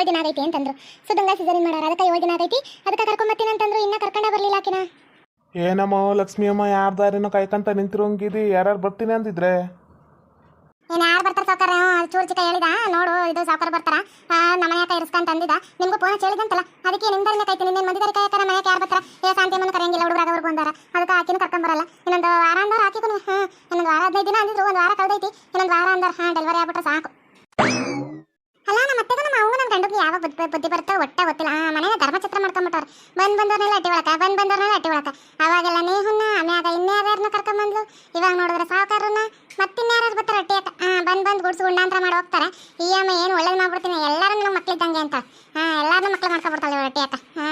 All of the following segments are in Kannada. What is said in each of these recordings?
ಏಳು ದಿನ ಆಗೈತಿ ಅಂತಂದ್ರು. ಸುದಂಗ ಸಿಸರಿನ್ ಮಾಡೋರು ಅದಕ್ಕೆ ಏಳು ದಿನ ಆಗೈತಿ. ಅದಕ್ಕೆ ಕರ್ಕೊಂಬತ್ತೀನಿ ಅಂತಂದ್ರು ಇನ್ನ ಕರ್ಕೊಂಡ ಬರಲಿಲ್ಲ ಆಕಿನ. ಏನಮ್ಮ ಲಕ್ಷ್ಮಿ ಅಮ್ಮ ಯಾರ ದಾರಿನೋ ಕಾಯ್ಕಂತ ನಿಂತಿರೋಂಗಿದಿ? ಯಾರ್ಯಾರು ಬರ್ತೀನಿ ಅಂದಿದ್ರೆ? ಏನ್ ಯಾರು ಬರ್ತಾರ ಸಾವುಕಾರ? ಚೂರ್ ಚಿಕ್ಕ ಹೇಳಿದ. ನೋಡು ಇದು ಸಾವುಕಾರ ಬರ್ತಾರ. ನಮ್ಮ ಮನೆ ಇರಿಸ್ಕಂತ ಅಂದಿದ. ನಿಮಗೆ ಫೋನ್ ಹೇಳಿದಂತಲ್ಲ ಅದಕ್ಕೆ ನಿಮ್ದರಿಂದ ಕಾಯ್ತೀನಿ. ನಿನ್ನ ಮಂದಿದಾರ ಕೈಯಾಕಾರ ಮನೆಗೆ ಯಾರು ಬರ್ತಾರ? ಏ ಶಾಂತಿ ಅಮ್ಮನ ಕರೆಯಂಗಿಲ್ಲ ಹುಡುಗರ ಅವ್ರು ಬಂದಾರ ಅದಕ್ಕೆ ಆಕಿನ ಕರ್ಕೊಂಡ್ ಬರಲ್ಲ. ಇನ್ನೊಂದು ವಾರ ಅಂದಾರ ಆಕಿಗೂ ಹಾ ಇನ್ನೊಂದು ವಾರ ಹದಿನೈದು ದಿನ ಅಂದಿದ್ರು ಒಂದು ವಾರ ಕಳ್ದೈತಿ. ಇನ್ನೊಂದು ವಾರ ಅಂದಾರ. ಹಾ ಡೆಲಿವರಿ ಆಗ್ಬಿಟ್ರೆ ಸಾಕು. ಅಲ್ಲ, ನಮ್ಮ ಅತ್ತೆಗೂ ನಮ್ಮ ಅವಂಗೂ ನಮ್ಮ ಗಂಡಗೆ ಯಾವಾಗ ಬುದ್ಧಿ ಬುದ್ಧಿ ಬರುತ್ತೋ ಒಟ್ಟೆ ಗೊತ್ತಿಲ್ಲ. ಆ ಮನೆಯ ಧರ್ಮಚಿತ್ರ ಮಾಡ್ಕೊಂಬಿಟ್ಟವ್ರು. ಬಂದ್ ಬಂದವ್ರನ್ನೆಲ್ಲ ಅಟ್ಟಿ ಒಳಕ ಬಂದು ಬಂದವ್ರನ್ನೆಲ್ಲ ಅಟ್ಟಿ ಒಳಕ ಅವಾಗೆಲ್ಲ ನೇಹುನ್ನ ಆಮ್ಯಾಗ ಇನ್ಯಾರ್ಯಾರನ್ನ ಕರ್ಕೊಂಬಂದ್ಲು? ಇವಾಗ ನೋಡಿದ್ರೆ ಸಾವುಕಾರನ್ನ ಮತ್ತಿನ್ಯಾರು ಬರ್ತಾರೆ ಅಟ್ಟಿಯಕ ಹಾಂ ಬಂದು ಬಂದ್ ಗುಡ್ಸು ಗುಂಡಾಂತರ ಮಾಡಿ ಹೋಗ್ತಾರೆ. ಈ ಅಮ್ಮ ಏನು ಒಳ್ಳೇದು ಮಾಡ್ಬಿಡ್ತೀನಿ. ಎಲ್ಲರೂ ನಮ್ಮ ಮಕ್ಳಿದ್ದಂಗೆ ಅಂತ. ಹಾಂ ಎಲ್ಲರನ್ನೂ ಮಕ್ಳು ಮಾಡ್ಕೊಬಿಡ್ತಾಳೆ ಇವ್ರು ಅಟ್ಟಿಯಕ ಹಾ.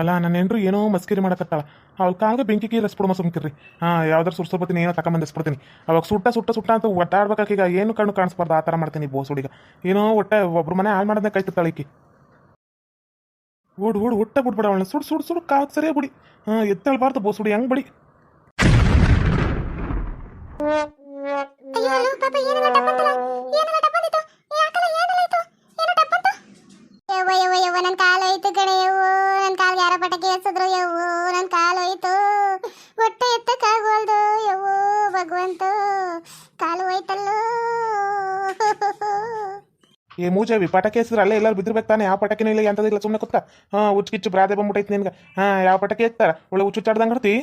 ಅಲ್ಲ, ನನ್ನ ಹೆಂಡ್ರು ಏನೋ ಮಸ್ಕಿರಿ ಮಾಡಕತ್ತಾಳ. ಅವ್ಳ ಕಾಲ್ಗೆ ಬೆಂಕಿ ಕೀ ರಸ್ಬಿಡಮ ಸುಮ್ಕಿರ್ರಿ ಹಾಂ, ಯಾವ್ದಾರು ಸುರ್ಸೋಬತ್ತೀನಿ ಏನೋ ತಗೊಂಬಂದು ಎಸ್ಬಿಡ್ತೀನಿ. ಅವಾಗ ಸುಟ್ಟ ಸುಟ್ಟ ಸುಟ್ಟ ಅಂತ ಒಟ್ಟಾಡ್ಬೇಕಾಕೀಗ ಏನು ಕಣ್ಣು ಕಾಣಿಸ್ಬಾರ್ದು ಆ ಥರ ಮಾಡ್ತೀನಿ ಬೋಸುಡಿಗ. ಏನೋ ಒಟ್ಟೆ ಒಬ್ರು ಮನೆ ಹಾಳು ಮಾಡೋದೇ ಕಾಯ್ತಿರ್ತಾಳೆ ತಳಿಕಿ ಓಡ್ ಓಡ್, ಒಟ್ಟೆ ಬಿಡ್ಬೇಡ ಅವಳನ್ನ. ಸುಡ್ ಸುಡ್ ಸುಡ್ ಕಾಕ್ ಸರಿಯಾಗಿ ಬಿಡಿ. ಹಾಂ ಎತ್ತಳ್ಬಾರ್ದು ಬೋಸುಡಿ, ಹೆಂಗ್ ಬಡಿ. ಏ ಮೂಜಾವಿ ಪಟಾಕಿ ಹೆಸರು ಅಲ್ಲೇ ಎಲ್ಲರೂ ಬಿದ್ದಿರ್ಬೇಕು ತಾನೆ ಯಾವ ಪಟಾಕಿನೂ ಇಲ್ಲ ಎಂಥದಿಲ್ಲ ಸುಮ್ಮನೆ ಕೂತ್ಕ. ಹಾಂ ಉಚ್ಕಿಚ್ಚು ಬ್ರಾದೆ ಬಂದ್ಬಿಟ್ಟೈತೆ ನಿನ್ಗೆ. ಹಾಂ, ಯಾವ ಪಟಾಕಿ ಹಚ್ತಾರ ಒಳ್ಳೆ ಹುಚ್ಚುಚ್ಚಾಡ್ದಂಗೆ ಇರ್ತಿ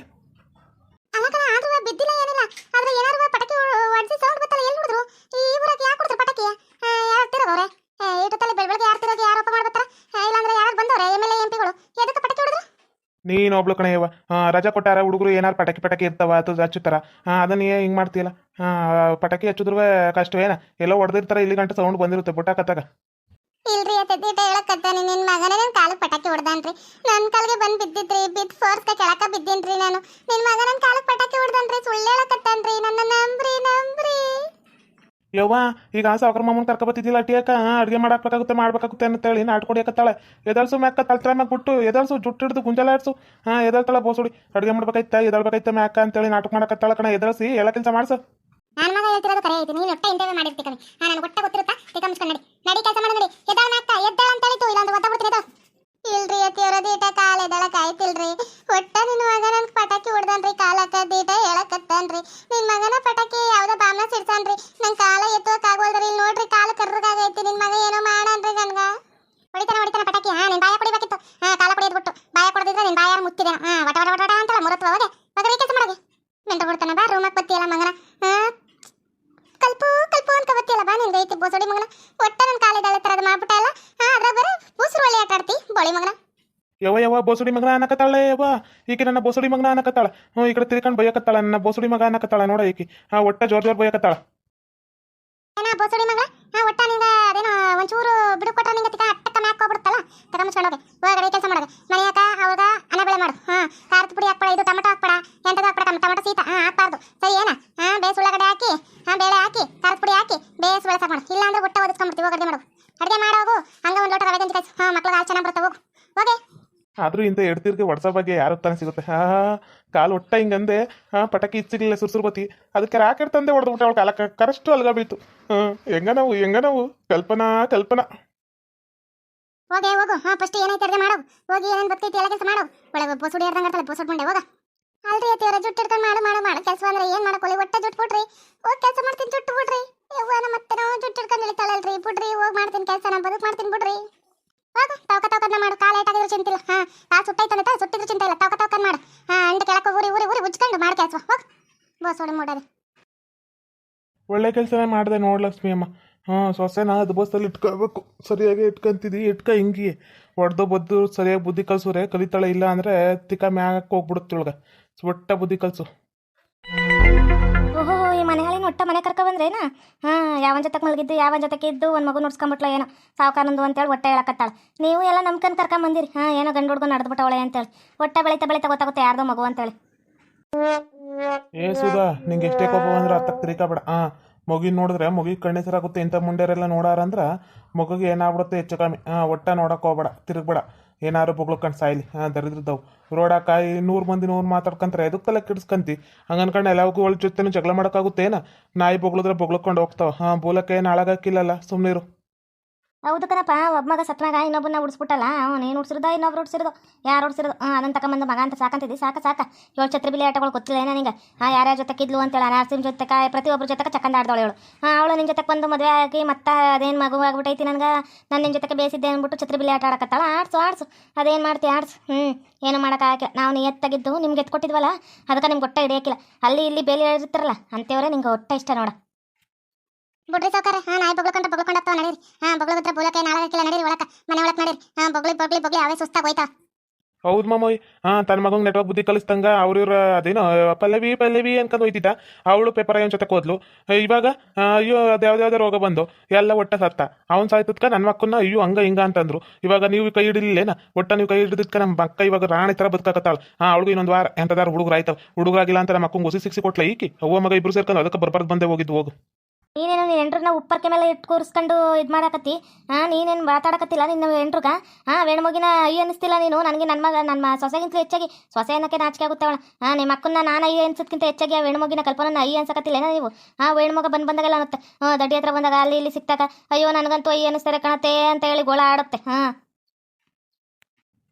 ನೀನು ಒಬ್ಳು ಕಣಯ್ಯವ ರಜಾ ಕೊಟ್ಟಾರ ಹುಡುಗರು ಏನಾರು ಪಟಾಕಿ ಪಟಾಕಿ ಇರ್ತಾವ, ಅದು ಹಚ್ಚುತ್ತಾರ. ಅದನ್ನ ಹಿಂಗೆ ಮಾಡ್ತೀಯಲ್ಲ? ಪಟಾಕಿ ಹಚ್ಚಿದ್ರು ಕಷ್ಟವೇನ ಎಲ್ಲ ಹೊಡೆದಿರ್ತಾರೆ ಇಲ್ಲಿ ಗಂಟೆ ಸೌಂಡ್ ಬಂದಿರುತ್ತೆ ಬುಟ್ಟಾಕತ್ತಾಗ ಇಲ್ರಿ ಅತ್ತಿದ್ದ ಹೇಳಕತ್ತಾನೆ, ನಿನ್ ಮಗನ ನನ್ ಕಾಲು ಪಟಾಕಿ ಹೊಡ್ದಾನ್ರಿ. ನನ್ ಕಾಲ್ಗೆ ಬಂದ್ ಬಿದ್ದಿದ್ರಿ ಬಿದ್ ಫೋರ್ಸ್ ಕೆಳಕ ಬಿದ್ದೀನ್ರಿ ನಾನು. ನಿನ್ ಮಗ ನನ್ ಕಾಲಕ್ ಪಟಾಕಿ ಹೊಡ್ದಾನ್ರಿ, ಸುಳ್ಳು ಹೇಳಕತ್ತಾನ್ರಿ ನನ್ನ ನಂಬ್ರಿ ಯವ್ವ, ಈಗ ಸಾವ್ಕಾರ ಮಾಮೂನ್ ಕರ್ಕೊಬತ್ತಿದ್ದಿಲ್ಲ ಅಟಿಯಾಕ ಅಡುಗೆ ಮಾಡಾಕ್ಬೇಕಾಗುತ್ತೆ, ಮಾಡ್ಬೇಕಾಗುತ್ತೆ ಅಂತೇಳಿ ನಾಟ್ಕೊಡಿಯಕತ್ತಾಳೆ ಎದಳ್ಸು ಮ್ಯಾಕ ತಳ್ತರ ಮ್ಯಾಗ ಬಿಟ್ಟು ಎದಳ್ಸು ಜುಟ್ಟು ಹಿಡಿದು ಗುಂಜಲ ಆಡ್ಸು. ಹಾಂ ಎದಳ್ತಾಳ ಬೋಸುಡಿ, ಅಡುಗೆ ಮಾಡ್ಬೇಕಾಯ್ತ, ಎದಳ್ಬೇಕಾಯ್ತ ಮ್ಯಾಕ ಅಂತೇಳಿ ನಾಟಕ ಮಾಡಕತ್ತಾಳ ಕಣ ಎದಲ್ಸಿ ಎಲ್ಲ ಕೆಲಸ ಮಾಡ್ಸು. ನಾನು ಮಗ ಹೇಳ್ತಿರೋದು ಕರೆ ಐತಿ, ನೀನು ಒಟ್ಟ ಇಂಟರ್ವ್ಯೂ ಮಾಡಿರ್ತಿ ಕಣ. ನಾನು ಒಟ್ಟ ಗೊತ್ತಿರುತ್ತಾ? ತಿಕ್ಕಮ್ಸ್ಕೊಂಡು ನಡಿ. ನಡಿ ಕೆಲಸ ಮಾಡ ನಡಿ. ಎದ್ದಾಳ ನಾಕ ಎದ್ದಾಳ ಅಂತ ಹೇಳಿತು ಇಲ್ಲಾಂದ್ರೆ ಒದ್ದ ಬಿಡ್ತೀನಿ ಇಲ್ರಿ ಅತ್ತಿಯವ್ರ ದೀಟ ಕಾಲ ಎದ್ದಾಳಕ್ ಆಯ್ತಿಲ್ರಿ? ಒಟ್ಟ ನಿನ್ ಪಟಾಕಿ ಹೊಡ್ದನ್ರಿ, ಕಾಲಕ್ಕ ದೀಟ ಹೇಳಕತ್ತನ್ರಿ. ನಿನ್ ಮಗನ ಪಟಾಕಿ ಯಾವ್ದ ಬಾಮ್ನ ಸಿಡ್ಸನ್ರಿ. ನನ್ ಕಾಲ ಆಗೋಲ್ರಿ ಇಲ್ಲಿ ನೋಡ್ರಿ ಕಾಲ ಕರ್ರಗಾಗೈತಿ. ನಿನ್ ಮಗ ಏನೋ ಮಾಡನ್ರಿ ನನ್ಗ. ಹೊಡಿತಾನ ಹೊಡಿತಾನ ಪಟಾಕಿ. ಹಾ, ನಿನ್ ಬಾಯ ಕುಡಿಬೇಕಿತ್ತು. ಹಾ, ಕಾಲ ಕುಡಿದ್ಬಿಟ್ಟು ಬಾಯ ಕುಡಿದಿದ್ರೆ ನಿನ್ ಬಾಯಾರ ಮುತ್ತಿದೆ ಹಾ, ವಟ ವಟ ವಟ ವಟ ಅಂತಲ್ಲ ಮುರತ್ವ ಹೋಗೆ ಮಗನ ಕೆಲಸ ಮಾಡೋಗೆ ಮೆಂಟ ಬಿಡ್ತಾನ ಬಾ ರೂಮಕ್ ಬತ್ತಿಯಲ್ಲ ಮಗನ ಹಾ ಕಲ್ಪು ಕಲ್ಪು ಅಂತ ಬತ್ತಿಯಲ್ಲ ಬಾ ನಿನ್ ಐತಿ ಬೋಸಡಿ ಮಗನ ಒಟ್ಟ ನನ್ ಕಾಲಿದಾಳೆ ತರದ ಮಾಡ್ಬಿಟ್ಟ ಇಲ್ಲ ಹಾ ಅದ್ರಾಗ ಬೇರೆ ಬೂಸ್ರು ಒಳ್ಳೆ ಆಟ ಆಡ್ತಿ ಬೋಳಿ ಮಗನ ಯವ ಯವ ಬೋಸುಡಿ ಮಗನ ಅನ್ನಕತ್ತಾಳೆ ಯವ ಈಕೆ ನನ್ನ ಬೋಸುಡಿ ಮಗನ ಅನ್ನಕತ್ತಾಳ. ಹ್ಞೂ, ಈ ಕಡೆ ತಿರ್ಕೊಂಡು ಬೈಯಕತ್ತಾಳ, ನನ್ನ ಬೋಸುಡಿ ಮಗ ಅನ್ನಕತ್ತಾಳ ನೋಡ ಈಕೆ. ಆ ಒಟ್ಟ ಜೋರ್ ಜೋರ್ ಬೈಯಕತ್ತಾಳ. ಏನ ಬೋಸಡಿ ಹಾ ಒಟ್ಟ ನಿಂಗ ಅದೇನೋ ಒಂಚೂರು ಬಿಡು ಕೊಟ್ಟರೆ ನಿಂಗ ಒಳಗಡೆ ಕೆಲಸ ಮಾಡೋದು ಮನೆ ಯಾಕ ಅವಾಗ, ಅನ್ನ ಮಾಡು. ಹಾ ಪುಡಿ ಹಾಕ್ಬೇಡ, ಇದು ಟಮಟೋ ಹಾಕ್ಬೇಡ, ಎಂಟದ ಹಾಕ್ಬೇಡ, ಟಮಟೋ ಸೀತಾ. ಹಾ ಹಾಕ್ಬಾರ್ದು. ಸರಿ, ಏನ ಹಾ ಬೇಸ್ ಉಳ್ಳಾಗಡ್ಡೆ ಹಾಕಿ ಹಾ ಬೇಳೆ ಹಾಕಿ ಖಾರದ ಪುಡಿ ಹಾಕಿ ಬೇಸ್ ಬೆಳೆ ಸಾಕು ಮಾಡು ಇಲ್ಲ ಅಂದ್ರೆ ಒಟ್ಟ ಒದಿಸ್ಕೊಂಡ್ಬಿಡ್ತೀವಿ ಹೋಗಿ ಅಡುಗೆ ಮಾಡು ಅಡುಗೆ ಮಾಡೋಗು ಹಂಗ ಒಂದು ಲೋಟ ರವೆ ಗಂಜಿ ಕಾಯ್ಸು ಹಾ ಮಕ್ಳಿಗೆ ಹಾಲು ಚೆನ್ನಾಗಿ ಬರ್ತವೆ ಹೋಗು ಹೋಗಿ ಇಂಥ ಎಡ್ತಿರ್ಗೆ ಒಡ್ಸೋ ಬಗ್ಗೆ ಯಾರು ತಾನೆ ಸಿಗುತ್ತೆ? ಹಾ ಕಾಲು ಒಟ್ಟ ಹಿಂಗಂದೆ ಹಾ, ಪಟಾಕಿ ಇಚ್ಚಿರ್ಲಿಲ್ಲ ಸುರ್ಸುರ್ಬತಿ. ಅದಕ್ಕೆ ರಾಕೆಟ್ ತಂದೆ ಹೊಡೆದು ಬಿಟ್ಟು ಅವಳು ಕಾಲ ಕರಷ್ಟು ಅಲ್ಗ ಬೀಳ್ತು. ಹಾಂ, ಹೆಂಗ ನಾವು ಹೆಂಗ ನಾವು? ಕಲ್ಪನಾ ಕಲ್ಪನಾ. ಹೋಗಿ, ಹೋಗು. ಹಾ ಫಸ್ಟ್ ಏನೈತೆ ಅರ್ಧ ಮಾಡು. ಹೋಗಿ ಏನೇನು ಬರ್ತೈತಿ ಎಲ್ಲ ಕೆಲಸ ಮಾಡು. ಒಳಗೆ ಪೋಸುಡಿ ಇರ್ದಂಗೆ ಇರ್ತಲ್ಲ ಬೋಸುಡ್ ಮುಂಡೆ ಹೋಗ. ಅಲ್ರಿ ಅತ್ತಿಯವರ ಜುಟ್ಟು ಹಿಡ್ಕೊಂಡು ಮಾಡು ಮಾಡು ಮಾಡು. ಕೆಲಸ ಅಂದ್ರೆ ಏನು ಮಾಡ್ಕೊಳ್ಳಿ ಒಟ್ಟ ಜುಟ್ಟು ಬಿಡ್ರಿ ಹೋಗಿ ಕೆಲಸ ಮಾಡ್ತೀನಿ, ಜುಟ್ಟು ಬಿಡ್ರಿ ಯವ್ವ, ನಮ್ಮ ಮತ್ತೆ ನಾವು ಜುಟ್ಟು ಹಿಡ್ಕೊಂಡು ಇಳಿತಾಳಲ್ರಿ ಬಿಡ್ರಿ ಹೋಗಿ ಮಾಡ್ತೀನಿ ಕೆಲಸ, ನಾನು ಬದುಕು ಮಾಡ್ತೀನಿ, ಬಿಡ್ರಿ. ಹೋಗು ತವಕ ತವಕನ್ನ ಮಾಡು. ಕಾಲ ಏಟಾಗಿದ್ರು ಚಿಂತಿಲ್ಲ. ಹಾ ಕಾಲು ಸುಟ್ಟೈತಂತ ಸುಟ್ಟಿದ್ರು ಚಿಂತೆ ಇಲ್ಲ. ತವಕ ತವಕನ್ ಮಾಡು. ಹಾ ಅಂಡ ಕೆಳಕ್ಕೆ ಊರಿ ಊರಿ ಊರಿ ಉಜ್ಕೊಂಡು ಅಸ್ವಾ ಕೆಲಸ. ಹೋಗಿ. ಬೋಸುಡಿ ಮೂಡದೆ. ಒಳ್ಳೆ ಕೆಲಸನೇ ಮಾಡಿದೆ ನೋಡ್ ಲಕ್ಷ್ಮಿ ಅಮ್ಮ. ಹಾಂ ಸೊಸೆನ ಅದು ಬಸ್ಸಲ್ಲಿ ಇಟ್ಕೋಬೇಕು ಸರಿಯಾಗಿ ಇಟ್ಕೊಂತಿದ್ದಿ ಇಟ್ಕ ಹಿಂಗಿ ಹೊಡೆದು ಬದ್ದು ಸರಿಯಾಗಿ ಬುದ್ಧಿ ಕಲ್ಸುರೆ ಕಲಿತಾಳೆ ಇಲ್ಲ ಅಂದರೆ ತಿಕ್ಕ ಮ್ಯಾಗಕ್ಕೆ ಹೋಗ್ಬಿಡುತ್ತೆ ಒಳಗೆ ಒಟ್ಟ ಬುದ್ಧಿ ಕಲ್ಸು. ಓಹೋ ಈ ಮನೆಯಾಳಿನ ಒಟ್ಟ ಮನೆ ಕರ್ಕೊ ಬಂದ್ರೇನ ಹಾ, ಯಾವನ್ ಜೊತೆಗೆ ಮಲಗಿದ್ದು, ಯಾವನ್ ಜೊತೆಗೆ ಇದ್ದು, ಒಂದು ಮಗು ನುಡ್ಸ್ಕೊಂಬಿಟ್ಲ ಏನೋ? ಸಾವುಕಾರಂದು ಅಂತೇಳಿ ಹೊಟ್ಟೆ ಹೇಳಕತ್ತಾಳ ನೀವು ಎಲ್ಲ ನಂಬ್ಕೊಂಡು ಕರ್ಕೊಂಬಂದಿರಿ ಹಾಂ, ಏನೋ ಗಂಡು ಹುಡ್ಗ ನಡೆದ್ಬಿಟ್ಟವಳೆ ಅಂತೇಳಿ. ಹೊಟ್ಟೆ ಬೆಳೀತಾ ಬೆಳಿತಾ ಗೊತ್ತಾಗುತ್ತೆ ಯಾರ್ದೋ ಮಗು ಅಂತೇಳಿ. ಏ ಸುಧಾ, ನಿಂಗೆ ಎಷ್ಟೇ ಕೋಪ ಬಂದ್ರೆ ಹತ್ತಕ್ಕೆ ತಿರ್ಕಾಬೇಡ. ಹಾಂ ಮಗಿನ ನೋಡಿದ್ರೆ ಮಗಿ ಕಣ್ಣೆ ಸರಾಗುತ್ತೆ. ಇಂಥ ಮುಂಡೆರೆಲ್ಲ ನೋಡಾರಂದ್ರೆ ಮಗುಗೆ ಏನಾಗ್ಬಿಡುತ್ತೆ? ಹೆಚ್ಚು ಕಮ್ಮಿ. ಹಾ ಒಟ್ಟ ನೋಡಕ್ಕೆ ಹೋಗ್ಬೇಡ, ತಿರುಗ್ಬೇಡ. ಏನಾರು ಬೊಗ್ಳ್ಕೊಂಡು ಸಾಯ್ಲಿ. ಹಾಂ, ದರಿದ್ರದವು. ರೋಡಾಕ ನೂರು ಮಂದಿ ನೂರು ಮಾತಾಡ್ಕೊಂತಾರೆ ಎದಕ್ಕೆ ತಲೆ ಕೆಡಿಸ್ಕಂತಿ? ಹಂಗೆ ಅನ್ಕೊಂಡು ಎಲ್ಲವಕ್ಕೂ ಒಳ ಜೊತೆನೂ ಜಗಳ ಮಾಡೋಕ್ಕಾಗುತ್ತೇನ ನಾಯಿ ಬೊಗ್ಳಿದ್ರೆ ಬೊಗ್ಳಕೊಂಡು ಹೋಗ್ತಾವ. ಹಾಂ, ಬೋಲಕ್ಕೆ ಏನು ಹಾಳಾಗಕ್ಕಿಲ್ಲಲ್ಲ ಸುಮ್ಮನಿರು ಹೌದು ಕಣಪ್ಪ ಒಬ್ಬ ಮಗ ಸತ್ ಮಗ ಇನ್ನೊಬ್ಬನ ಉಡ್ಸ್ಬಿಟ್ಟಲ್ಲ, ಅವ್ನು ಏನು ಉಡ್ಸಿರೋದ, ಇನ್ನೊಬ್ರು ಉಡ್ಸಿರೋದು, ಯಾರು ಉಡ್ಸಿರೋದು ಹಾಂ ಅದನ್ನ ತಗೊಂಬಂದು ಮಗ ಅಂತ ಸಾಕಂತಿದ್ದಿ, ಸಾಕ ಸಾಕ. ಏಳು ಛತ್ರಿ ಬಿಲಿ ಆಟಗಳು ಗೊತ್ತಿಲ್ಲ ಏನೋ ನಿಂಗೆ? ಹಾಂ ಯಾರ್ಯಾರ ಜೊತೆ ಕಿದ್ಲು ಅಂತೇಳಿ ಅನಾರ್ಸಿನ ಜೊತೆ ಪ್ರತಿಯೊಬ್ಬರ ಜೊತೆಗೆ ಚಕ್ಕಂದ ಆಡ್ದವಳು ಹೇಳು ಹಾಂ, ಅವಳು ನಿನ್ನ ಜೊತೆಗೆ ಬಂದು ಮದುವೆ ಆಗಿ, ಮತ್ತೆ ಅದೇನು ಮಗು ಆಗ್ಬಿಟ್ಟೈತಿ ನನಗೆ? ನಾನು ನಿನ್ನ ಜೊತೆಗೆ ಬೇಸಿದ್ದೆ ಅಂದ್ಬಿಟ್ಟು ಛತ್ರಿ ಬಿಲಿ ಆಟ ಆಡಕತ್ತಾಳ. ಆಡ್ಸು ಆಡ್ಸು. ಅದೇನು ಮಾಡ್ತಿ, ಆಡ್ಸು. ಹ್ಞೂ ಏನು ಮಾಡೋಕ್ಕಾಗಿಲ್ಲ ನಾವು ನೀ ಎತ್ತಗಿದ್ದು ನಿಮ್ಗೆ ಎತ್ತು ಕೊಟ್ಟಿದ್ವಲ್ಲ ಅದಕ್ಕೆ ನಿಮ್ಗೆ ಹೊಟ್ಟೆ ಹಿಡಿಯೋಕ್ಕಿಲ್ಲ ಅಲ್ಲಿ, ಇಲ್ಲಿ ಬೇಲಿ ಹೇಳಿರ್ತಾರಲ್ಲ ಅಂತೇವ್ರೆ ನಿಂಗೆ ಹೊಟ್ಟೆ ಇಷ್ಟ ನೋಡ. ಬಿಡ್ರಿ ಸಾವ್ಕಾರ, ಹಾ, ನಾಯಿ ಬಗ್ಲಕೊಂಡ ಬಗ್ಲಕೊಂಡತ್ತಾವ ನಡೀರಿ. ಹಾ ಬಗ್ಲದ್ರ ಬೋಲಕ್ಕೆ ನಾಳಗಕ್ಕಿಲ್ಲ ನಡೀರಿ ಒಳಕ, ಮನೆ ಒಳಕ್ ನಡೀರಿ. ಹಾ, ಬಗ್ಲಿ ಬಗ್ಲಿ ಬಗ್ಲಿ ಅವೇ ಸುಸ್ತಾಗ ಹೋಯ್ತಾ ಹೌದು ಮಾಮೋಯ್. ಹಾ ತನ್ನ ಮಗಂಗೆ ನೆಟ್ವರ್ಕ್ ಬುದ್ಧಿ ಕಲಿಸ್ದಂಗ ಅವ್ರಿವ್ರ ಅದೇನೋ ಪಲ್ಲವಿ ಪಲ್ಲವಿ ಅನ್ಕೊಂಡು ಹೋಯ್ತಿದ್ದ. ಅವಳು ಪೇಪರ್ ಏನು ಜೊತೆ ಹೋದ್ಲು ಇವಾಗ ಅಯ್ಯೋ, ಅದು ಯಾವ್ದಾವ್ದೋ ರೋಗ ಬಂದು, ಎಲ್ಲ ಒಟ್ಟ ಸತ್ತ. ಅವ್ನು ಸಾಯ್ತದ್ಕ ನನ್ನ ಮಕ್ಕನ್ನ, ಅಯ್ಯೋ, ಹಂಗ ಹಿಂಗ ಅಂತಂದ್ರು. ಇವಾಗ ನೀವು ಕೈ ಹಿಡಿಲಿಲ್ಲೇನ? ಒಟ್ಟ ನೀವು ಕೈ ಹಿಡಿದಕ್ಕ ನಮ್ಮ ಮಕ್ಕ ಇವಾಗ ರಾಣಿ ಥರ ಬದುಕಾಕತ್ತಾಳ. ಆ ಅವಳಿಗೂ ಇನ್ನೊಂದು ವಾರ. ಎಂತದಾರು ಹುಡುಗರು ಆಯ್ತಾವ. ಹುಡುಗರಾಗಿಲ್ಲ ಅಂತ ನಮ್ಮ ಮಕ್ಕಂಗೆ ಹೊಸಿ ಸಿಕ್ಸಿ ಕೊಟ್ಲ ಈಕಿ? ಅವ್ವ ಮಗ ಇಬ್ರು ಸೇರ್ಕೊಂಡು ಅದಕ್ಕೆ ಬರ್ಬಾರ್ದು ಬಂದೆ ಹೋಗಿದ್ದು, ಹೋಗು. ನೀನೇನು ನೀನು ಎಂಟ್ರನ್ನ ಉಪ್ಪರ್ಕೆ ಮೇಲೆ ಇಟ್ಟು ಕೂರಿಸ್ಕೊಂಡು ಇದು ಮಾಡಕತ್ತಿ? ಹಾಂ ನೀನೇನು ಮಾತಾಡಕತ್ತಿಲ್ಲ ನಿನ್ನ ಎಂಟ್ರಗ ಹಾಂ ವೇಣಮಗಿನ ಅಯ್ಯ ಅನ್ನಿಸ್ತಿಲ್ಲ ನೀನು? ನನಗೆ ನನ್ನ ಮಗ ನನ್ನ ಸೊಸೆಗಿಂತ ಹೆಚ್ಚಾಗಿ ಸೊಸೆ ಅನ್ನಕ್ಕೆ ನಾಚಿಕೆ ಆಗುತ್ತೆ ಅವಳ ಹಾಂ ನಿಮ್ಮ ಅಕ್ಕನ ನಾನು ಅಯ್ಯ ಅನ್ಸೋದ್ಕಿಂತ ಹೆಚ್ಚಾಗಿ ಆ ವೇಣಮಗಿನ ಕಲ್ಪನ ಅಯ್ಯ ಅನ್ಸಕತ್ತಿಲ್ಲ ನೀವು? ಹಾಂ ವೇಣುಮಗ ಬಂದು ಬಂದಾಗೆಲ್ಲ ಅನ್ನುತ್ತೆ. ಹಾಂ ದಡ್ಡಿ ಹತ್ರ ಬಂದಾಗ ಅಲ್ಲಿ ಇಲ್ಲಿ ಸಿಕ್ತಾಗ ಅಯ್ಯೋ, ನನಗಂತೂ ಅಯ್ಯ ಅನಿಸ್ತಾರೆ ಕಣತ್ತೆ ಅಂತ ಹೇಳಿ ಗೋಳ ಆಡುತ್ತೆ. ಹಾಂ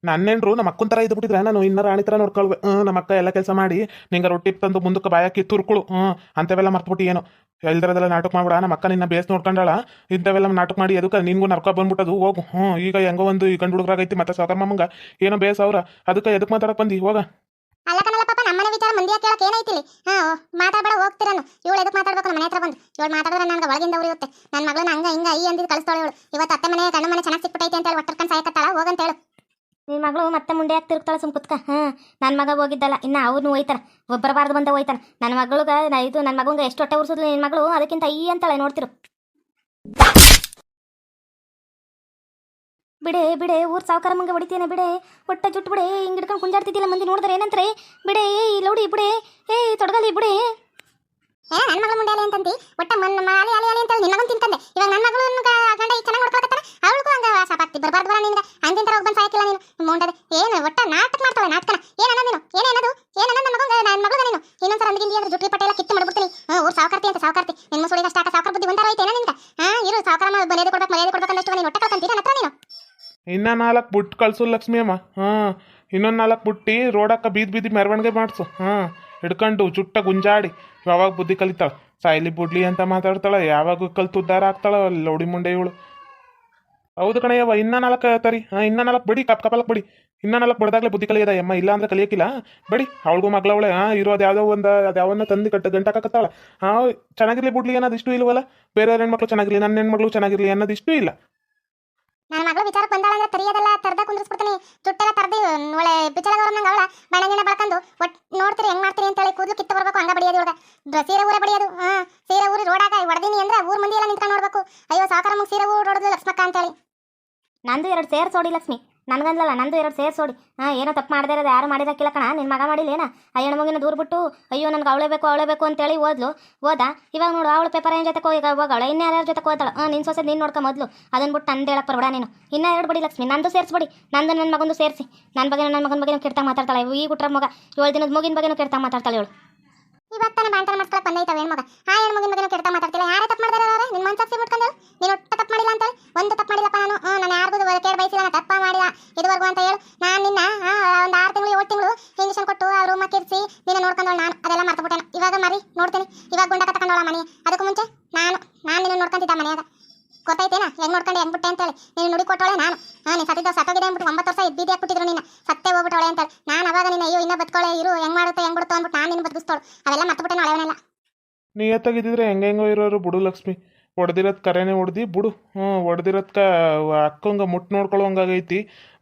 ನನ್ನೇನ್ರು ನಮ್ಮ ಅಕ್ಕನ ಥರ ಇದ್ಬಿಟ್ಟಿದ್ರೆ ನಾನು ಇನ್ನ ರಾಣಿ ಥರ ನೋಡ್ಕೊಳ್ವೆ. ನಮ್ಮ ಅಕ್ಕ ಎಲ್ಲ ಕೆಲಸ ಮಾಡಿ ನಿಂಗೆ ರೊಟ್ಟಿ ತಂದು ಮುಂದಕ್ಕೆ ಬಾಯಾಕಿ ತುರ್ಕೊಳು. ಹ್ಞೂ ಅಂಥವೆಲ್ಲ ಮರ್ತ್ಬಿಟ್ಟು ಏನು? ಎಲ್ದರದೆಲ್ಲ ನಾಟಕ ಮಾಡ್ಬಿಡ, ನಮ್ಮ ಅಕ್ಕ ನಿನ್ನ ಬೇಸ್ ನೋಡ್ಕೊಂಡಾಳ. ಇಂಥವೆಲ್ಲ ನಾಟಕ ಮಾಡಿ ಅದಕ್ಕೆ ನಿನ್ಗೂ ನರ್ಕ ಬಂದ್ಬಿಟ್ಟದು? ಹೋಗು. ಹ್ಞೂ ಈಗ ಹೆಂಗೋ ಒಂದು ಈ ಗಂಡು ಹುಡುಗರಾಗೈತಿ ಮತ್ತೆ ಸಾಕರ್ ಏನೋ ಬೇಸ್ ಅವ್ರ. ಅದಕ್ಕೆ ಎದಕ್ಕೆ ಮಾತಾಡಕ್ ಬಂದಿ? ಹೋಗ. ಅಲ್ಲ ಕಣಲ್ಲ ನಮ್ಮನೆ ವಿಚಾರ ಮಂದಿಯ ಕೇಳಕ್ ಏನೈತಿಲಿ ಹಾ ಮಾತಾಡ್ಬೇಡ ಹೋಗ್ತಿರನು ಇವಳು ಎದಕ್ ಮಾತಾಡಬೇಕು? ಮನೆ ಹತ್ರ ಬಂದು. ಇವಳು ಮಾತಾಡಿದ್ರೆ ನನಗೆ ಒಳಗಿಂದ ನನ್ನ ಮಗಳನ್ನ ಹಂಗ ಹಿಂಗ ಈ ಅಂದಿದ್ದು ಕಳಿಸ್ತಾಳೆ ಇವಳು. ಇವತ್ತು ಅತ್ತೆ ಮನೆ ಕಣ್ಣು ಮನೆ ಚೆನ್ನಾಗಿ ಸಿಕ್ಬಿಟ್ಟೈತೆ ಅಂತ ಹೇಳಿ ಒಟ್ಟರ್ಕೊಂಡು ಸಾಯಕತ್ತಾಳ. ಹೋಗಂತ ಹೇಳು. ನಿನ್ನ ಮಗಳು ಮತ್ತೆ ಮುಂದೆ ಯಾಕೆ ತಿರುಗ್ತಾಳೆ ಸುಮ್ ಕುತ್ಕ? ಹಾಂ ನನ್ನ ಮಗ ಹೋಗಿದ್ದಲ್ಲ, ಇನ್ನು ಅವ್ನು ಹೋಯ್ತಾನೆ ಒಬ್ಬರಬಾರ್ದು ಬಂದ ಹೋಯ್ತಾನೆ ನನ್ನ ಮಗಳಿಗೆ ಇದು ನನ್ನ ಮಗಂಗೆ ಎಷ್ಟು ಹೊಟ್ಟೆ ಉರ್ಸಿದ್ಲು ನಿನ್ನ ಮಗಳು? ಅದಕ್ಕಿಂತ ಈ ಅಂತಾಳೆ, ನೋಡ್ತಿರು. ಬಿಡೆ ಬಿಡೆ, ಊರ್ ಸಾವುಕಾರ ಮಂಗ ಹೊಡಿತೇನೆ ಬಿಡೆ. ಹೊಟ್ಟೆ ಜುಟ್ಟು ಬಿಡೆ. ಹಿಂಗ್ ಹಿಡ್ಕೊಂಡು ಕುಂಜಾಡ್ತಿದ್ದಿಲ್ಲ ಮಂದಿ ನೋಡಿದ್ರೆ ಏನಂತಾರೆ? ಬಿಡೆ, ಏಯ್, ಲೌಡಿ ಬಿಡೆ. ಏಯ್, ತೊಡಗಲಿ ಬಿಡೆ. ಏ ನನ್ನ ಮಗಳ ಮುಂದೆ ಅಂತಂತಿ ಒಟ್ಟ ಮನ್ನ ಮಾಲಿ ಅಲೆ ಅಲೆ ಅಂತ ನಿನ್ನ ಮಗನ್ ತಿಂತಂದೆ ಇವಾಗ ನನ್ನ ಮಗಳನ್ನ ಗಂಡ ಈಗ ಚೆನ್ನಾಗಿ ನೋಡ್ಕೊಳಕತ್ತಾನ ಅವಳಿಗೂ ಹಂಗ ಸಾಪಾಗ್ತಿ ಬರ್ಬಾರ್ದು ಬರ ನಿನ್ಗೆ ಅಂದಿನ ಹೋಗಿ ಬಂದು ಸಾಯಕಿಲ್ಲ ನೀನು ಮುಂಡದೆ ಏನು ಒಟ್ಟ ನಾಟಕ ಮಾಡ್ತಾಳೆ ನಾಟಕನ ಏನನ್ನ ನೀನು ಏನೇನದು ಏನನ್ನ ನನ್ನ ಮಗಂಗ ನನ್ನ ಮಗಳ ನೀನು ಇನ್ನೊಂದ್ಸಲ ಅಂದಿಗಿಂದಿ ಅಂದ್ರೆ ಜುಟ್ರಿ ಪಟ್ಟೆ ಎಲ್ಲ ಕಿತ್ತು ಮಾಡ್ಬಿಡ್ತೀನಿ ಹ್ಞೂ ಊರ್ ಸಾವುಕಾರ್ತಿ ಅಂತ ಸಾವುಕಾರ್ತಿ ನಿನ್ನ ಸುಳಿಗೆ ಅಷ್ಟ ಸಾವುಕಾರ ಬುದ್ಧಿ ಒಂದಾರ ಐತೆ ನಿನ್ಗೆ ಹಾ ಇರು ಸಾವುಕಾರ ಮರ್ಯಾದೆ ಕೊಡ್ಬೇಕು ನೀನು ಇನ್ನ ನಾಲ್ಕು ಬುಟ್ಟು ಕಳ್ಸು ಲಕ್ಷ್ಮಿ ಅಮ್ಮ. ಹಾ. ಇನ್ನೊಂದು ನಾಲ್ಕು ಬುಟ್ಟಿ ರೋಡಕ್ಕ ಬೀದಿ ಬೀದಿ ಮೆರವಣಿಗೆ ಮಾಡಿಸು. ಹಾಂ. ಹಿಡ್ಕೊಂಡು ಚುಟ್ಟ ಗುಂಜಾಡಿ. ಯಾವಾಗ ಬುದ್ಧಿ ಕಲಿತಾಳ? ಸಾಯ್ಲಿ ಬುಡ್ಲಿ ಅಂತ ಮಾತಾಡ್ತಾಳೆ. ಯಾವಾಗ ಕಲ್ತು ಉದ್ದಾರ ಆಗ್ತಾಳ? ಲೌಡಿ ಮುಂಡೆ ಇವಳು. ಹೌದು ಕಣಯ್ಯವ ಇನ್ನ ನಾಲ್ಕು ತರಿ. ಹಾಂ, ಇನ್ನ ನಾಲ್ಕು ಬಿಡಿ, ಕಪ್ ಕಪಲಕ್ಕೆ ಬಿಡಿ. ಇನ್ನ ನಾಲ್ಕು ಬಡದಾಗ್ಲೇ ಬುದ್ಧಿ ಕಲಿಯದ ಅಮ್ಮ ಇಲ್ಲ ಅಂದ್ರೆ ಕಲಿಯಕ್ಕಿಲ್ಲ. ಬಡಿ, ಅವಳಿಗೂ ಮಗಳವಳೆ. ಹಾಂ ಇರೋದು ಯಾವುದೋ ಒಂದು, ಅದು ಯಾವನ್ನ ತಂದು ಕಟ್ಟು ಗಂಟಾಕತ್ತಾಳ ಹಾಂ, ಚೆನ್ನಾಗಿರ್ಲಿ ಬುಡ್ಲಿ ಅನ್ನೋದು ಇಷ್ಟು ಇಲ್ವಲ್ಲ? ಬೇರೆ ಹೆಣ್ಮಕ್ಳು ಚೆನ್ನಾಗಿರ್ಲಿ ನನ್ನ ಹೆಣ್ಮಕ್ಳು ಚೆನ್ನಾಗಿರ್ಲಿ ಅನ್ನೋದು ಇಷ್ಟು ಇಲ್ಲ. ನನ್ನ ಮಗಳು ವಿಚಾರಕ್ಕೆ ಬಂದಾಳ ಅಂದ್ರೆ ತರಿಯೋದೆಲ್ಲ, ತರ್ದ ಕುಂದ್ರಿಸ್ಬಿಡ್ತೀನಿ. ಜುಟ್ಟೆಲ್ಲ ತರ್ದಿ ಒಳ್ಳೆ ಬಿಚ್ಚಲ ನಂಗೆ ಅವಳ. ಬಣ್ಣಗಿಣ ಬಳ್ಕೊಂಡು ಒಟ್ ನೋಡ್ತೀರಿ ಹೆಂಗ್ ಮಾಡ್ತೀರಿ ಅಂತೇಳಿ ಕೂದಲು ಕಿತ್ತು ಬರ್ಬೇಕು, ಹಂಗ ಬಡಿಯೋದು ಇವಾಗ ಸೀರೆ ಊರ ಬಡಿಯೋದು ಹಾ ಸೀರೆ ಊರಿ ರೋಡಾಗ ಹೊಡೆದಿನಿ ಅಂದ್ರೆ ಊರ್ ಮಂದಿ ಎಲ್ಲ ನಿಂತ್ಕೊಂಡು ನೋಡ್ಬೇಕು. ಅಯ್ಯೋ ಸಾಕಾರ ಮುಗ್ ಸೀರೆ ಊರು ಹೊಡೆದು ಲಕ್ಷ್ಮಕ್ಕ ಅಂತೇಳಿ. ನಂದು ಎರಡು ಸೇರ್ ಸೋಡಿ ಲಕ್ಷ್ಮಿ. ನನಗಂದ್ಲಲ್ಲ, ನಂದು ಎರಡು ಸೇರ್ ಸೋಡಿ ಹಾಂ, ಏನೋ ತಪ್ಪು ಮಾಡದೇ ಇರೋದು, ಯಾರು ಮಾಡಿರಕ್ಕಿಲ್ಲ ಕಣ ನಿನ್ನ ಮಗ ಮಾಡಿಲ್ಲೇನ ಆ ಹೆಣ್ಮಗಿನ ದೂರ ಬಿಟ್ಟು, ಅಯ್ಯೋ, ನನಗೆ ಅವಳೇ ಬೇಕು ಅವಳೇ ಬೇಕು ಅಂತೇಳಿ ಓದ್ಲು. ಓದ? ಇವಾಗ ನೋಡು, ಅವಳು ಪೇಪರ್ ಏನು ಜೊತೆ ಹೋಗಿ ಹೋಗ ಇನ್ನು ಯಾರ್ಯಾರ ಜೊತೆ ಓದಾಳ ಹಾಂ ನಿನ್ನ ಸೊಸೆ ನೀನು ನೋಡ್ಕೊ ಮೊದಲು. ಅದನ್ನ ಬಿಟ್ಟು ನಂದು ಹೇಳಕ್ಕೆ ಬರಬೇಡ ನೀನು. ಇನ್ನೂ ಎರಡು ಬಡಿ ಲಕ್ಷ್ಮಿ, ನಂದು ಸೇರಿಸ್ಬಿಡಿ ನಂದು ನನ್ನ ಮಗಂದು ಸೇರಿಸಿ. ನನ್ನ ಬಗ್ಗೆ ನನ್ನ ಮಗನ ಬಗ್ಗೆ ಕೆಡ್ತಾ ಮಾತಾಡ್ತಾಳೆ. ಈ ಗುಟ್ರ ಮಗ, ಏಳು ದಿನದ ಮಗಿನ ಬಗ್ಗೆ ಕೆಡ್ತಾ ಮಾತಾಡ್ತಾಳೆ ಇವಳು. ಇವಾಗ ಬಾಂತನ ಮಾಡ್ಕೊಳಕ್ ಬಂದೈತವ ಹೆಣ್ಮಗ. ಆ ಹೆಣ್ಮಗಿನ ಬಗ್ಗೆ ಕೆಡ್ತಾ ಮಾತಾಡ್ತಿಲ್ಲ? ಯಾರೇ ತಪ್ಪು ಮಾಡಿದಾರೆ ನಿನ್ನ ಮನ್ಸಾಕ್ಷಿ ಮುಟ್ಕೊಂಡು ನೀನು ಒಟ್ಟ ತಪ್ಪು ಮಾಡಿಲ್ಲ ಅಂತೇಳಿ? ಒಂದು ತಪ್ಪು ಮಾಡಿಲ್ಲಪ್ಪ ನಾನು. ನಾನು ಯಾರಿಗೂ ಕೇಳಿ ಬಯಸಿಲ್ಲ ನಾನು ತಪ್ಪ ಮಾಡಿಲ್ಲ ಇದುವರೆಗೂ ಅಂತ ಹೇಳು ನಾನು ನಿನ್ನ ಒಂದು ಆರು ತಿಂಗಳು ಏಳು ತಿಂಗಳು ಇಂಜೆಕ್ಷನ್ ಕೊಟ್ಟು ಆ ರೂಮ್ ಕಿರ್ಸಿ ನಿನ್ನ ನೋಡ್ಕೊಂಡವಳು ನಾನು ಅದೆಲ್ಲ ಮರ್ತಬಿಟ್ಟೆ ಇವಾಗ ಮರಿ ನೋಡ್ತೀನಿ ಇವಾಗ ಗುಂಡ ಕಟ್ಕೊಂಡವಳ ಮನೆ ಅದಕ್ಕೂ ಮುಂಚೆ ನಾನು ನಾನು ನಿನ್ನ ನೋಡ್ಕೊಂತಿದ್ದ ಮನೆಯಾಗ ಗೊತ್ತೈತೇನ ಹೆಂಗ್ ನೋಡ್ಕೊಂಡು ಹೆಂಗ್ ಬಿಟ್ಟೆ ಅಂತೇಳಿ ನೀನು ನುಡಿ ಕೊಟ್ಟವಳೆ ನಾನು ಹಾ ನೀನು ಸತ್ತಿದ್ದ ಸತ್ತೋಗಿದೆ ಅಂದ್ಬಿಟ್ಟು ಒಂಬತ್ತು ವರ್ಷ ಇದ್ದಿದ್ದೆ ಹಾಕ್ಬಿಟ್ಟಿದ್ರು ನಿನ್ನ ಸತ್ತೇ ಹೋಗ್ಬಿಟ್ಟವಳೆ ಅಂತೇಳಿ ನಾನು ಅವಾಗ ನಿನ್ನ ಅಯ್ಯೋ ಇನ್ನ ಬದುಕೊಳ್ಳೆ ಇರು ಹೆಂಗ್ ಮಾಡುತ್ತೆ ಹೆಂಗ್ ಬಿಡುತ್ತೋ ಅಂದ್ಬಿಟ್ಟು ನಾನು ನಿನ್ನ ಬದುಕಿಸ್ತೋಳು. ಅವೆಲ್ಲ ಮರ್ತಬಿಟ್ಟೆ ಹಳೆವನೆಲ್ಲ ನಿಯತ್ತಾಗಿದ್ದಿದ್ರೆ ಹೆಂಗೆಂಗೋ ಇರೋರು ಬುಡು ಲಕ್ಷ್ಮಿ. ಹೊಡೆದಿರೋದು ಕರೆನೇ ಹೊಡೆದಿ ಬುಡು. ಹ್ಞೂ ಹೊಡೆದಿರೋದ್ಕ ಅಕ್ಕಂಗೆ ಮುಟ್ಟು ನೋಡ್ಕೊಳ್ಳೋಂಗಾಗೈತಿ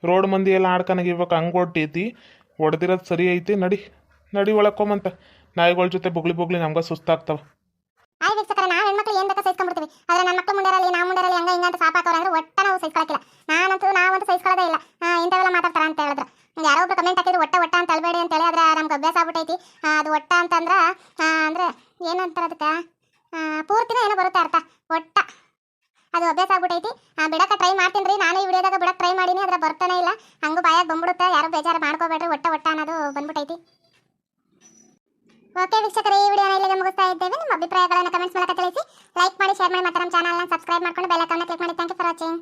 ರೋಡ್ ಮಂದಿ ಎಲ್ಲ ಆಡ್ಕನಾಗ ಇವಾಗ ಹಂಗೆ ಹೊಟ್ಟೈತಿ ಹೊಡೆದಿರೋದು ಸರಿ ಐತಿ ನಡಿ. ನಡಿ ಒಳಕೊಂಬಂತ ನಾಯಿಗಳ ಜೊತೆ ಬೊಗ್ಳಿ ಬೊಗ್ಳಿ ನಮ್ಗೆ ಸುಸ್ತಾಗ್ತಾವ. ಆಯ್ ವೀಕ್ಷಕರ ನಾವು ಹೆಣ್ಮಕ್ಳು ಏನು ಬೇಕಾ ಸಹಿಸ್ಕೊಂಡ್ಬಿಡ್ತೀವಿ. ಆದ್ರೆ ನನ್ನ ಮಕ್ಕಳು ಮುಂಡರಲ್ಲಿ ನಾವು ಮುಂಡರಲ್ಲಿ ಹಂಗ ಹಿಂಗ ಅಂತ ಸಾಪ ಹಾಕೋರು ಅಂದ್ರೆ ಒಟ್ಟ ನಾವು ಸಹಿಸ್ಕೊಳಕಿಲ್ಲ ನಾನಂತೂ ನಾವಂತೂ ಸಹಿಸ್ಕೊಳ್ಳೋದೇ ಇಲ್ಲ. ಇಂಥವೆಲ್ಲ ಮಾತಾಡ್ತಾರ ಅಂತ ಹೇಳಿದ್ರು. ಯಾರೋ ಒಬ್ರು ಕಮೆಂಟ್ ಹಾಕಿದ್ರು ಒಟ್ಟ ಒಟ್ಟ ಅಂತ ಅಲ್ಬೇಡಿ ಅಂತ ಹೇಳಿ ಆದ್ರೆ ನಮ್ಗೆ ಅಭ್ಯಾಸ ಆಗ್ಬಿಟ್ಟೈತಿ ಅದು ಒಟ್ಟ ಅಂತಂದ್ರೆ ಅಂದ್ರೆ ಏನಂತಾರೆ ಅದಕ್ಕೆ? ಪೂರ್ತಿನೇ ಏನೋ ಬರುತ್ತೆ ಅರ್ಥ. ಒಟ್ಟ. ಅದು ಅಭ್ಯಾಸ ಆಗ್ಬಿಟ್ಟೈತಿ ಆ, ಬಿಡಕ ಟ್ರೈ ಮಾಡ್ತೀನಿ ರೀ. ನಾನು ಈ ವಿಡಿಯೋದಾಗ ಬಿಡಕ್ಕೆ ಟ್ರೈ ಮಾಡೀನಿ ಅದ್ರ ಬರ್ತಾನೆ ಇಲ್ಲ. ಹಂಗೂ ಬಾಯಾಗ ಬಂದ್ಬಿಡುತ್ತೆ. ಯಾರು ಬೇಜಾರು ಮಾಡ್ಕೋಬೇಡ್ರಿ. ಒಟ್ಟ ಒಟ್ಟ ಅನ್ನೋದು ಬಂದ್ಬಿಟ್ಟೈತಿ ಓಕೆ ವೀಕ್ಷಕರೇ ಈ ವಿಡಿಯೋನ ಇಲ್ಲಿಗೆ ಮುಗಿಸ್ತಾ ಇದ್ದೇವೆ. ನಿಮ್ಮ ಅಭಿಪ್ರಾಯಗಳನ್ನು ಕಮೆಂಟ್ಸ್ ಮೂಲಕ ತಿಳಿಸಿ. ಲೈಕ್ ಮಾಡಿ ಶೇರ್ ಮಾಡಿ ನಮ್ಮ ಚಾನಲ್ನ ಸಬ್ಸ್ಕ್ರೈಬ್ ಮಾಡ್ಕೊಂಡು ಬೆಲ್ ಐಕಾನ್ನ ಕ್ಲಿಕ್ ಮಾಡಿ. Thank you for watching